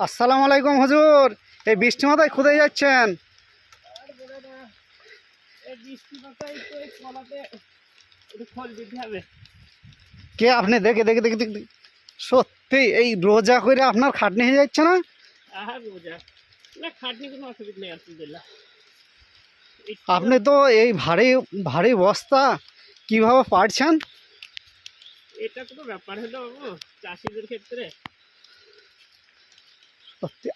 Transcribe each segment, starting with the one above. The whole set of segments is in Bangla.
আসসালামু আলাইকুম হুজুর। এই বৃষ্টি মাথায় কোথায় যাচ্ছেন। কে আপনি? দেখে দেখে দেখে দেখে। সত্যি এই রোজা করে আপনার খাটনি হয়ে যাচ্ছে না? আপনি তো এই ভারী ভারী বস্তা কীভাবে পারছেন এটা কোনো ব্যাপার হলো বাবু চাষিদের ক্ষেত্রে।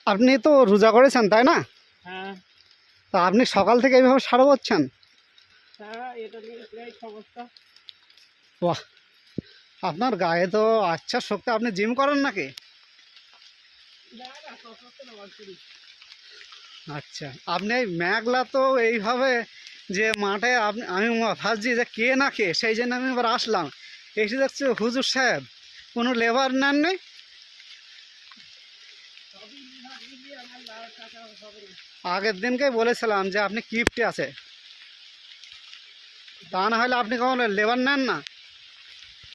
আপনি তো রোজা করেছেন তাই না? হ্যাঁ। তা আপনি সকাল থেকে এইভাবে সারা করছেন বাহ! আপনার গায়ে তো আচ্ছা শক্তি আপনি জিম করেন নাকি? আচ্ছা আপনি এই মেঘলা তো এইভাবে যে মাঠে আপনি আমি ভাবছি যে কে না কে সেই জন্য আমি এবার আসলাম। এসে দেখছি হুজুর সাহেব কোনো লেবার নেন নেই সবই বিভাগ মিলিয়ে আমার লাখ টাকা হবে না আগের দিনকেই বলেছিলাম যে আপনি কিফটে আছে। তা না হলে আপনি কখন লেবার নেন না?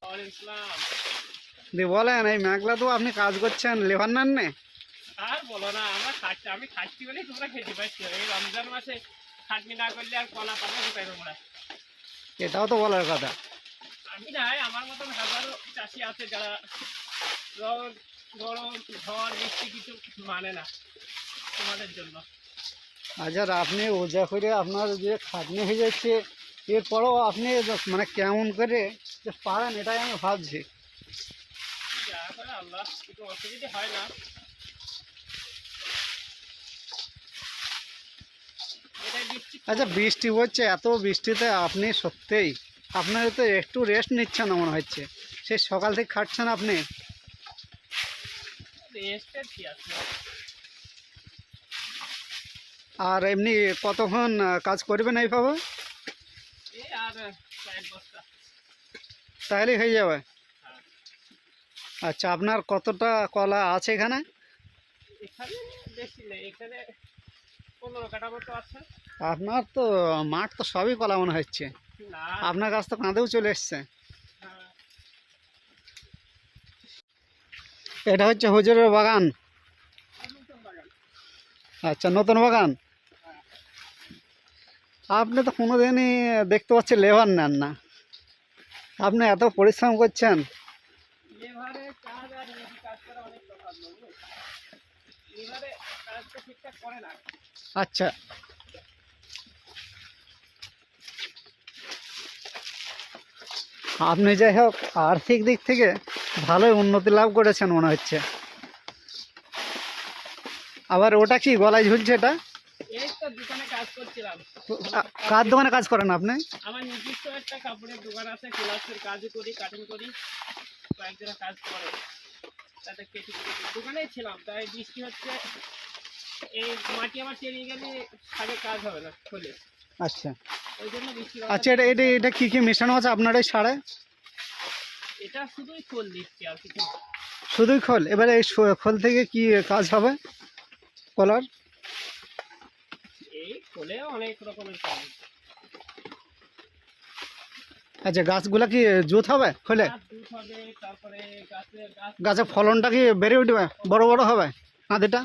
ওয়ালাইকুম ইসলাম দিয়ে বলেন এই মেঘলা তো আপনি কাজ করছেন লেবার নেন নে আর বলো না আমরা খাচ্ছি আমি খাচ্ছি বলেই তোমরা খেতে পাচ্ছি। এই রমজান মাসে খাটনি না করলে আর কলা পাবো কোথায় তোমরা এটাও তো বলার কথা। আমি নাই আমার মতন হাজারো চাষি আছে যারা রোদ গরম ঝড় বৃষ্টি কিছু মানে না। তোমাদের জন্য। আচ্ছা আপনি ওজা করে আপনার যে খাটনি হয়ে যাচ্ছে এরপরেও আপনি মানে কেমন করে পারেন এটাই আমি ভাবছি। আল্লাহ কিছু অসুবিধা হয় না। আচ্ছা বৃষ্টি হচ্ছে এত বৃষ্টিতে আপনি সত্যিই আপনার তো একটু রেস্ট নিচ্ছেন না মনে হচ্ছে। সেই সকাল থেকে খাটছেন আপনি? রেস্টের কি আছে। আর এমনি কতক্ষণ কাজ করবেন এইভাবে এই বস্তা। তাহলেই হয়ে যাবে। হ্যাঁ। আচ্ছা আপনার কতটা কলা আছে এখানে? আপনার তো মাঠ তো সবই কলা মনে হচ্ছে। আপনার কাছ তো কাঁধেও চলে এসছে। হ্যাঁ, এটা হচ্ছে হুজুরের বাগান। আচ্ছা নতুন বাগান? আপনি তো কোনোদিনই দেখতে পাচ্ছি লেবার নেন না। আপনি এত পরিশ্রম করছেন। আচ্ছা। আপনি যাই হোক আর্থিক দিক থেকে ভালোই উন্নতি লাভ করেছেন মনে হচ্ছে। আবার ওটা কি গলায় ঝুলছে এটা? এই তো দোকানে কাজ করছিলাম। কার দোকানে কাজ করেন আপনি? আমার নিজস্ব একটা কাপড়ের দোকান আছে ক্লাসের কাজও করি কাটিং করি। কয়েকজনের কাজ করে। তাদের কেটে কেটে দোকানেই ছিলাম তাই বৃষ্টি হচ্ছে। এই মাটি আমার টেনে গেলে সারে কাজ হবে না খুলে। আচ্ছা। ওই জন্য বৃষ্টি আচ্ছা এটা এটা এটা কী কী মেশানো আছে আপনার এই সারে? এটা শুধুই খোল দিচ্ছি আর কিছু শুধুই খোল? এবারে এই খোল থেকে কি কাজ হবে? কলার? অনেক রকমের আচ্ছা গাছগুলা কি জুত হবে? খোলে গাছের ফলনটা কি বেড়ে উঠবে? বড় বড় হবে? আদিটা